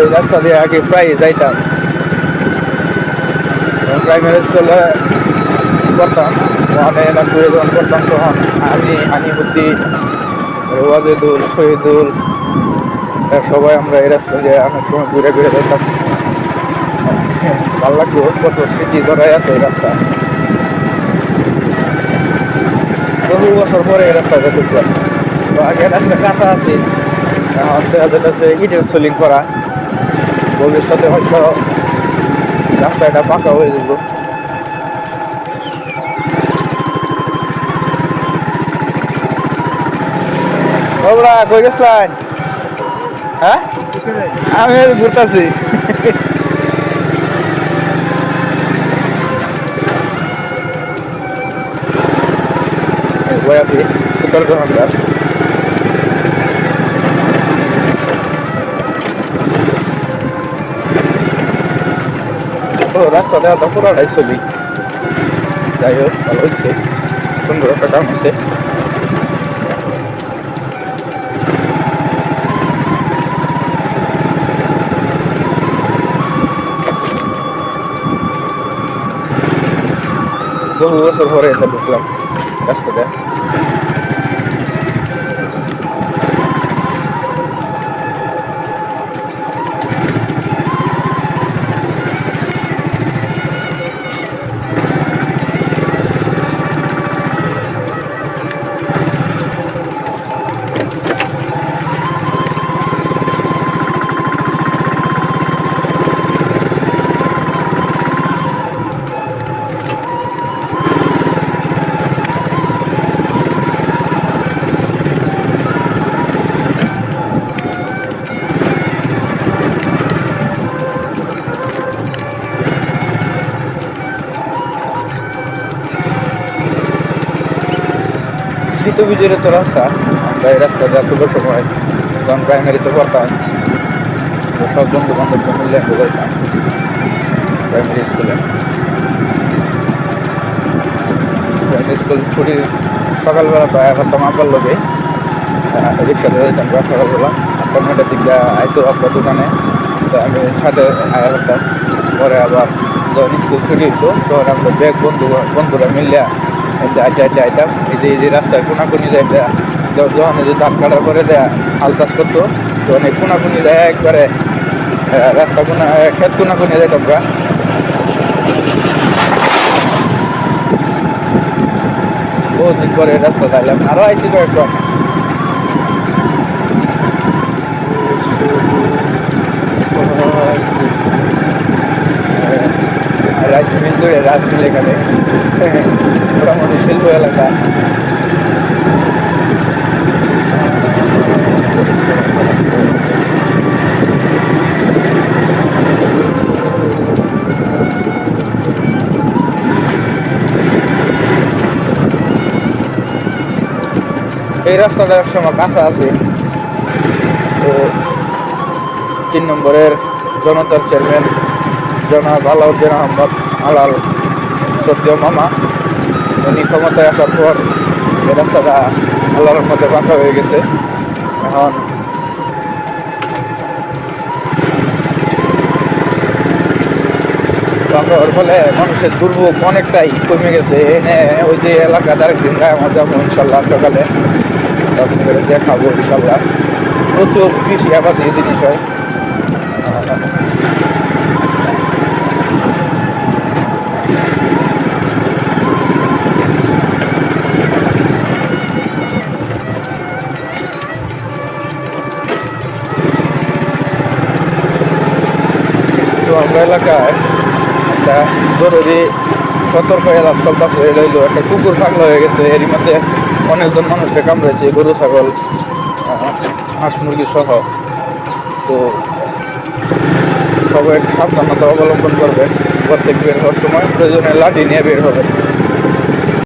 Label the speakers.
Speaker 1: এই রাস্তা দিয়ে আগে প্রায় যাইতাম। প্রাইমারি স্কুলে করতাম ওখানে নাগপুরে যখন করতাম তখন। আমি হানিবুদ্দি ওয়াজেদুল, শহীদুল, এরা সবাই আমরা এই রাস্তা দিয়ে অনেক সময় ঘুরে ঘুরে যেতাম। ভালো লাগতো কত স্মৃতি ধরাই আছে এই রাস্তা। বহু বছর পরে এই রাস্তাটা ঢুকলাম। তো আগে রাস্তা কাঁচা আছে এখন দেখা যাচ্ছে ইটের সোলিং করা। ভবিষ্যতে হয়তো রাস্তাটা পাকা হয়ে যাব ওরা কই গেছিলেন হ্যাঁ? আমি ঘুরতেছি। বই আছি উত্তরগ্রহণ ও রাস্তাটা এত পুরাটাই ছবি যাই হোক, ভালো হচ্ছে। সুন্দর একটা কাম হচ্ছে। বহু বছর পরে এটা ঢুকলাম রাস্তাটা। শীত বিজয়ের তো রাস্তা। আমরা এই রাস্তাটা খুব সময় যখন প্রাইমারিতে পড়তাম সব বন্ধু বান্ধব মিলে যাইতাম। প্রাইমারি স্কুলে প্রাইমারি স্কুল ছুটি সকালবেলা তো এখন আব্বার লোকে রিক্সাতে প্রায় সকালবেলা। আটটা নয়টার দিকে আইতো আপনার দোকানে। আমি সাথে আয়া করতাম পরে আবার যখন স্কুল ছুটি হতো তখন আমরা ব্যাগ বন্ধু বন্ধুরা মিলিয়া আইতে আইতে আইতাম এই যে এই যে রাস্তায় কোনাকুনি দেয়া যখন এই যে ধান কাটার পরে দেয়া হাল চাষ করতো তখন এই কোনাকুনি দেয় একবারে রাস্তা কোনা ক্ষেত কোনাকুনি যাইতাম তোমরা বহুদিন পরে রাস্তা চাইলাম আরও আইছি কয়েকবার এই রাস্তাটা একসময় কাঁচা আছে। তো তিন নম্বরের জনতার চেয়ারম্যান জনাব আলাউদ্দিন আহমদ আলাল সদ্য মামা। উনি ক্ষমতায় আসার পর এই রাস্তাটা আল্লাহর মধ্যে বাঁকা হয়ে গেছে। এখন বাঁকা হওয়ার ফলে মানুষের দুর্ভোগ অনেকটাই কমে গেছে। এনে ওই যে এলাকাতে আরেকদিন গায়ে মজা ইনশাল্লাহ সকালে। তখন করে দেখাবো ইনশাল্লাহ। প্রচুর কৃষি আবাদ এই জিনিস হয়। আমরা এলাকায় একটা জরুরি সতর্ক এলাকা হয়ে রইল। একটা কুকুর পাগলা হয়ে গেছে, এরই মধ্যে অনেকজন মানুষকে কামড়েছে গরু, ছাগল হাঁস, মুরগি সহ। তো সবাই সাবধানতা অবলম্বন করবে। প্রত্যেক বের হওয়ার সময় প্রয়োজনে লাঠি নিয়ে বের হবে।